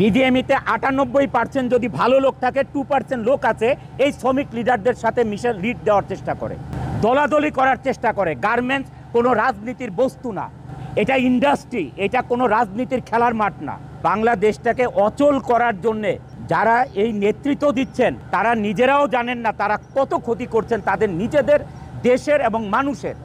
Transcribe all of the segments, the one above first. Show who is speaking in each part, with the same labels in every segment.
Speaker 1: বিডিএমিতে আটানব্বই পার্সেন্ট যদি ভালো লোক থাকে টু পার্সেন্ট লোক আছে, এই শ্রমিক লিডারদের সাথে মিশে লিড দেওয়ার চেষ্টা করে। দলাদলি করার চেষ্টা করে। গার্মেন্টস কোনো রাজনীতির বস্তু না। এটা ইন্ডাস্ট্রি এটা কোনো রাজনীতির খেলার মাঠ না। বাংলাদেশটাকে অচল করার জন্যে যারা এই নেতৃত্ব দিচ্ছেন, তারা নিজেরাও জানেন না তারা কত ক্ষতি করছেন তাদের নিজেদের, দেশের এবং মানুষের।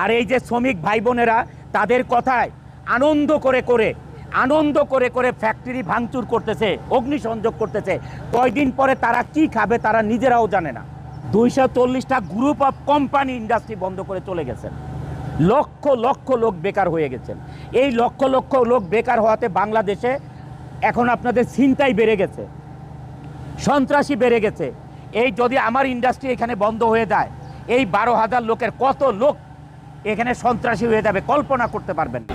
Speaker 1: আর এই যে শ্রমিক ভাই বোনেরা, তাদের কথায় আনন্দ করে করে আনন্দ করে করে ফ্যাক্টরি ভাঙচুর করতেছে, অগ্নিসংযোগ করতেছে। কয়দিন পরে তারা কি খাবে তারা নিজেরাও জানে না। দুইশো চল্লিশটা গ্রুপ অফ কোম্পানি ইন্ডাস্ট্রি বন্ধ করে চলে গেছেন। লক্ষ লক্ষ লোক বেকার হয়ে গেছেন। এই লক্ষ লক্ষ লোক বেকার হওয়াতে বাংলাদেশে এখন আপনাদের চিন্তাই বেড়ে গেছে। সন্ত্রাসী বেড়ে গেছে। এই যদি আমার ইন্ডাস্ট্রি এখানে বন্ধ হয়ে যায়, এই বারো হাজার লোকের কত লোক এখানে সন্ত্রাসী হয়ে যাবে, কল্পনা করতে পারবেন না।